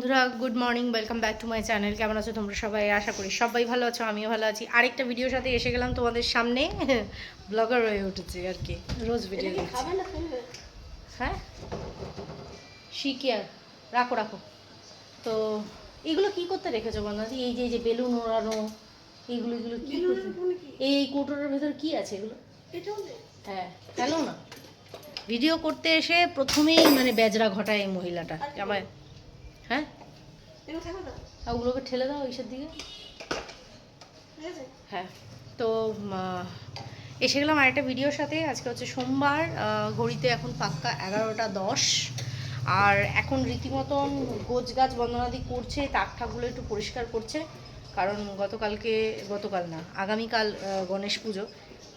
বন্ধুরা good morning welcome back to my channel কেমন আছো তোমরা সবাই? আশা করি সবাই ভালো আছো আমিও ভালো আছি। আরেকটা ভিডিওর সাথে এসে গেলাম তোমাদের সামনে। ব্লগার হয়ে উঠেছে আর কি। রোজ ভিডিও হ্যাঁ? শিখি আর? রাখো রাখো। তো এগুলো কি করতে রেখেছো বন্ধুদি এই যে এই যে বেলুন ওড়ানো এইগুলো এগুলো কি এই কৌটোটার ভেতর কি আছে এগুলো? হ্যাঁ কেন না। ভিডিও করতে এসে প্রথমেই মানে বেজরা ঘটায় এই মহিলাটা। আবার হ্যাঁ? ওগুলোকে ঠেলে দাও এইসব দিকে। হ্যাঁ তো এসে গেলাম আরেকটা ভিডিওর সাথে। আজকে হচ্ছে সোমবার ঘড়িতে এখন পাক্কা এগারোটা দশ। আর এখন রীতিমতন গোছ গাছ বন্দনাদি করছে তাক ঠাকগুলো একটু পরিষ্কার করছে। কারণ গতকালকে গতকাল না আগামীকাল গণেশ পুজো।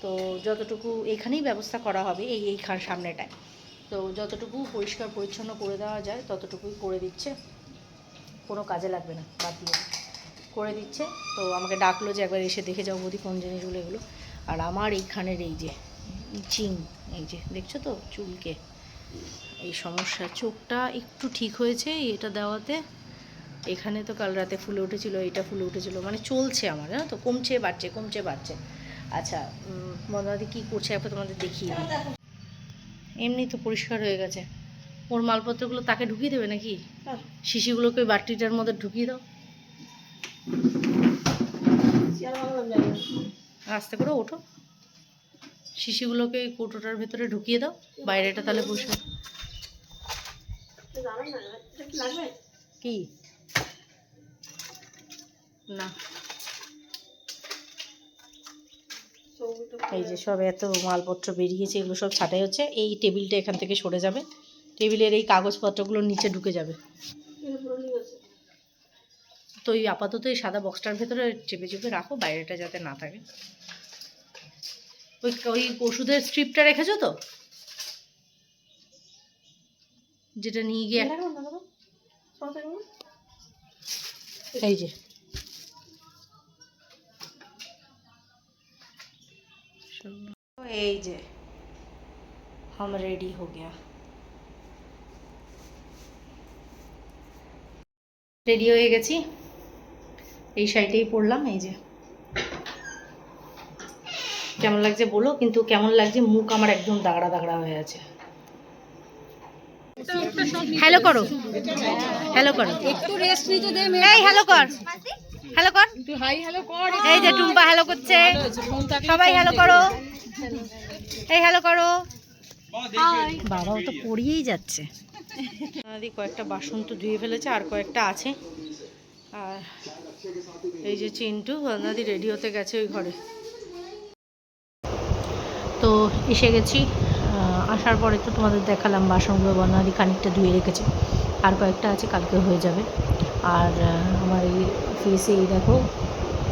তো যতটুকু এখানেই ব্যবস্থা করা হবে এই এই খান সামনেটায়। তো যতটুকু পরিষ্কার পরিচ্ছন্ন করে দেওয়া যায় ততটুকুই করে দিচ্ছে। কোনো কাজে লাগবে না, বাদ দিয়ে। করে দিচ্ছে, তো আমাকে ডাকলো যে একবার এসে দেখে যাও বৌদি কোন জিনিসগুলো এগুলো। আর আমার এইখানের এই যে চিং এই যে দেখছ তো চুলকে, এই সমস্যা। চোখটা একটু ঠিক হয়েছে এটা দেওয়াতে। এখানে তো কাল রাতে ফুলে উঠেছিল এটা ফুলে উঠেছিল। মানে চলছে আমার, জানো তো? কমছে, বাড়ছে কমছে, বাড়ছে। আচ্ছা বন্ধুদি কী করছে একবার তোমাদের দেখিয়ে এমনি তো পরিষ্কার হয়ে গেছে। ওর মালপত্রগুলো তাকে ঢুকিয়ে দেবে নাকি? শিশিগুলোকে ওই বাটিটার মধ্যে ঢুকিয়ে দাও। আস্তে করে ওঠো। শিশিগুলোকে এই কৌটোটার ভেতরে ঢুকিয়ে দাও। বাইরেটা তাহলে বসে কি না। এই যে সব এত মালপত্র বেরিয়েছে এগুলো সব ছাটাই হচ্ছে। এই টেবিলটা এখান থেকে সরে যাবে। টেবিলের এই কাগজপত্রগুলো নিচে ঢুকে যাবে তো এই আপাতত এই সাদা বক্সটার ভেতরে চেপে চেপে রাখো বাইরেটা যাতে না থাকে ওই ওই ওষুধের স্ট্রিপটা রেখেছো তো যেটা নিয়ে গিয়ে এই যে এই যে हम रेडी हो गया রেডি হয়ে গেছি। এই শাড়িটাই পরলাম এই যে। কেমন লাগছে বলো? কিন্তু কেমন লাগছে? মুখ আমার একদম দাগড়া দাগড়া হয়ে আছে। হ্যালো করো। হ্যালো করো। একটু রেস্ট নিতে দে এই হ্যালো কর। হ্যালো কর। তুই হাই হ্যালো কর। এই যে টুম্পা হ্যালো করছে। সবাই হ্যালো করো। এই হ্যালো করো। বাবাও তো পড়িয়েই যাচ্ছে। দাদি কয়েকটা বাসন তো ধুয়ে ফেলেছে আর কয়েকটা আছে। আর এই যে চিন্টু দাদি রেডি হতে গেছে ওই ঘরে। তো এসে গেছি আসার পরে তো তোমাদের দেখালাম বাসনগুলো বর্ণাদি খানিকটা ধুয়ে রেখেছে। আর কয়েকটা আছে কালকে হয়ে যাবে। আর আমার এই ফেসে এই দেখো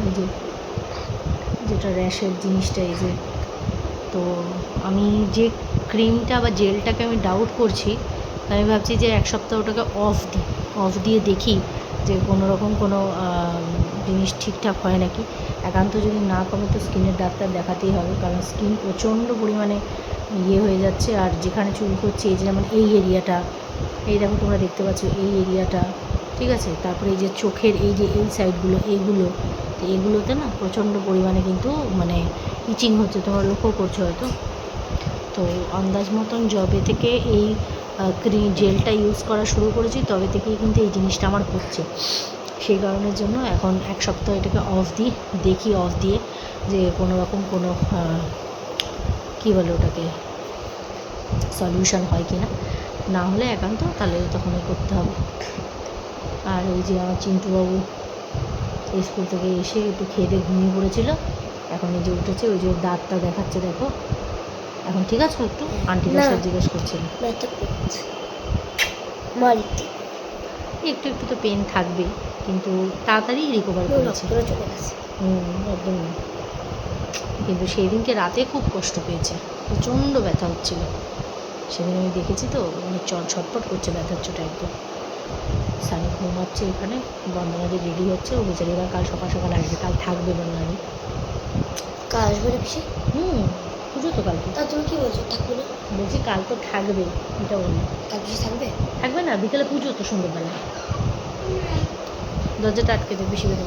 এই যে যেটা র্যাশের জিনিসটা এই যে তো আমি যে ক্রিমটা বা জেলটাকে আমি ডাউট করছি আমি ভাবছি যে এক সপ্তাহ ওটাকে অফ দিই অফ দিয়ে দেখি যে কোনো রকম কোনো জিনিস ঠিকঠাক হয় নাকি। একান্ত যদি না কমে তো স্কিনের ডাক্তার দেখাতেই হবে, কারণ স্কিন প্রচণ্ড পরিমাণে ইয়ে হয়ে যাচ্ছে আর যেখানে চুল করছে, এই যেমন এই এরিয়াটা এই দেখো তোমরা দেখতে পাচ্ছ এই এরিয়াটা ঠিক আছে? তারপরে এই যে চোখের এই যে এই সাইডগুলো এইগুলো, তো এগুলোতে না প্রচণ্ড পরিমাণে কিন্তু মানে ইচিং হচ্ছে, তোমরা লক্ষ্য করছ হয়তো। তো আন্দাজ মতন জবে থেকে এই ক্রি জেলটা ইউজ করা শুরু করেছি, তবে থেকেই কিন্তু এই জিনিসটা আমার হচ্ছে। সেই কারণের জন্য এখন এক সপ্তাহ এটাকে অফ দিই, দেখি অফ দিয়ে যে কোনো রকম কোনো কী বলে ওটাকে সলিউশন হয় কি না না হলে একান্ত তাহলে তখনই করতে হবে। আর ওই যে আমার চিন্টুবাবু স্কুল থেকে এসে একটু খেয়ে দিয়ে ঘুমিয়ে পড়েছিল, এখন এই যে উঠেছে, ওই যে দাঁতটা দেখাচ্ছে, দেখো। এখন ঠিক আছে একটু? আন্টিরা সব জিজ্ঞেস করছিল। একটু একটু তো পেন থাকবে কিন্তু তাড়াতাড়ি রিকভার করেছে। হুম একদম। কিন্তু সেই দিনকে রাতে খুব কষ্ট পেয়েছে প্রচণ্ড ব্যথা হচ্ছিল। সেদিন আমি দেখেছি তো মানে চট ছটপট করছে ব্যথার চোটে একদম। সানি ঘুমাচ্ছে এখানে বন্দনাদি রেডি হচ্ছে ও বেচারি এবার কাল সকাল সকাল আসবে কাল থাকবে বন্দনাদি। কাল আসবে হুম। পুজো তো কালকে। তা তুমি কি বলছো? থাকবে না বলছি কাল তো থাকবে এটা বলল তা কিছু থাকবে? থাকবে না বিকেলে পুজো তো সন্ধ্যেবেলা। দরজাটা আটকে দেবে বেশি বেরোবে